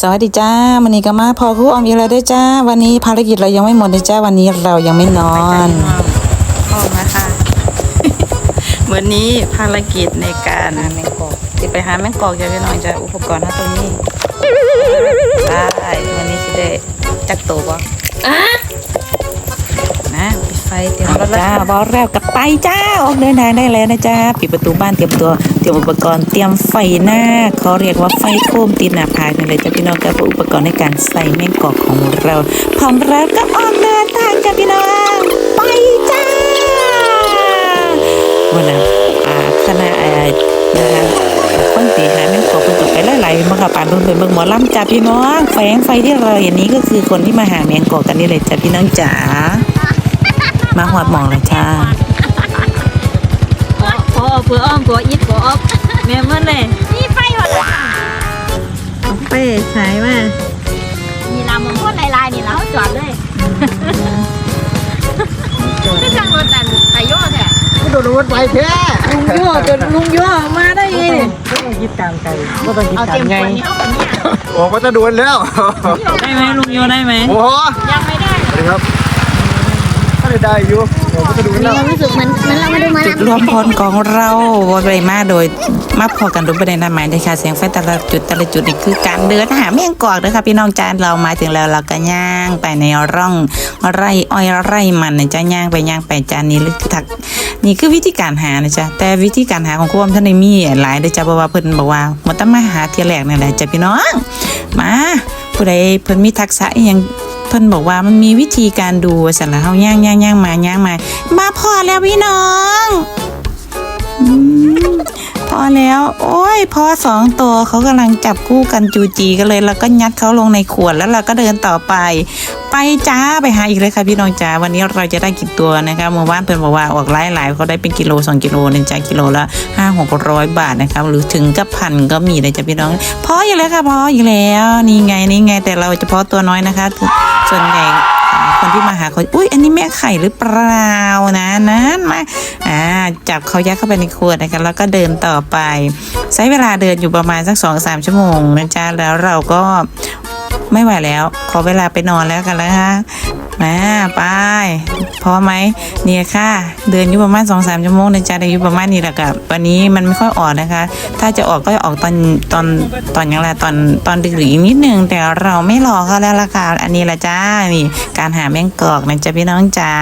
สวัสดีจ้าวันนี้ก็มาพอคู่ออมอีกแล้วด้วยจ้า วันนี้ภารกิจเรายังไม่หมดเลยจ้า วันนี้เรายังไม่นอนออกมาค่ะวันนี้ภารกิจในการหาแมงกอกจะไปหาแมงกอกจะไปหน่อยจะอุปกรณ์หาตรงนี้ได้วันนี้สิได้จักโตบ่ เตรียมรถแล้วจ้าบอสแล้วกับไปจ้าออกเดินทางได้แล้วนะจ้าปิดประตูบ้านเตรียมตัวเตรียมอุปกรณ์เตรียมไฟหน้าเขาเรียกว่าไฟโคมตีนหน้าผากนี่เลยจ้าพี่น้องกับอุปกรณ์ในการใส่แมงกอกของเราพร้อมแล้วก็ออกเดินทางจ้าพี่น้องไปจ้าวันนั้นอ่าคณะอ่านะคะคนตีหาแมงกอกคนตกไปหลายๆมากับปานเพิ่งไปเบิ่งหมอลำจ้าพี่น้องแฝงไฟที่เราเห็นนี้ก็คือคนที่มาหาแมงกอกกันนี่เลยจ้าพี่น้องจ๋า มาหอดหมองเลยจ้าพอพอเพื่ออ้อมตัวอิดตัวออฟแม่เมื่อเลยนี่ไฟหมดเลยเอาไปใช้มานี่ลำมันพ่นลายๆนี่แล้วจอดเลยก็จังรถนั่นไตโย่แท้โดนรถไฟแท้ลุงย่อจนลุงย่อมาได้ไงเนี่ยไม่ต้องคิดตามใจไม่ต้องคิดเอาตาเต็มมไงคนนี่เอาคนนี้โอ้ก็จะโดนแล้ว ได้ไหมลุงย่อได้ไหมโอ้โหยังไม่ได้สวัสดีครับ ถ้าได้ได้อยู่โอ้ก็จะโดนมีแล้วความรู้สึกเหมือนเหมือนเรามาดูมาจุดรวมพลของเราบริมาโดยมาพอกันรูปประเด็นนั้นหมายเลยค่ะเสียงไฟแต่ละจุดแต่ละจุดนี่คือการเดินหาแมงกอกนะคะพี่น้องจานเรามาถึงแล้วเราก็ย่างไปในร่องไร่อ้อยไร่มันนะจ๊ะย่างไปย่างไปจานนี้ลึกทัก นี่คือวิธีการหานะจ๊ะแต่วิธีการหาของครูอมท่านในมีหลายเด้อจ้ะเพราะว่าเพิ่นบอกว่ามันต้องมาหาเที่ยแรกนี่แหละจ้ะพี่น้องมาผู้ใดเพิ่นมีทักษะอหยังเพิ่นบอกว่ามันมีวิธีการดูสันละเฮาย่างย่างย่างมาย่างมามาพอแล้วพี่น้อง โอ้ยพอสองตัวเขากำลังจับคู่กันจูจีกันเลย แล้วก็ยัดเขาลงในขวดแล้วเราก็เดินต่อไป ไปจ้าไปหาอีกเลยค่ะพี่น้องจ้าวันนี้เราจะได้กี่ตัวนะคะเมื่อวานเพิ่อนบอกว่าออกหลายหลายเขาได้เป็นกิโลสองกิโลหนึ่งจ้ากิโลละห้าหกร้อยบาทนะครับหรือถึงกับพันก็มีเลยจ้ะพี่น้อง พออยู่แล้วค่ะพออยู่แล้วนี่ไงนี่ไงแต่เราเฉพาะตัวน้อยนะคะ ส่วนใหญ่ คนที่มาหาเขาอุ้ยอันนี้แม่ไข่หรือเปล่านะนั้นมาอ่าจับเขายัดเข้าไปในขวดนะคะแล้วก็เดินต่อไป ใช้เวลาเดินอยู่ประมาณสักสองสามชั่วโมงนะจ๊ะแล้วเราก็ไม่ไหวแล้ว ขอเวลาไปนอนแล้วกันแล้วคะ มาไปพอไหมเนี่ยค่ะ เดินอยู่ประมาณสองสามชั่วโมงนะจ๊ะได้อยู่ประมาณนี้แหละกับวันนี้มันไม่ค่อยออกนะคะ ถ้าจะออกก็ออกตอนตอนตอนยังไงตอนตอนดึกๆอีกนิดนึงแต่เราไม่รอเขาแล้วล่ะค่ะอันนี้ละจ้านี่การหาแมงกอกนะจ๊ะพี่น้องจ๋า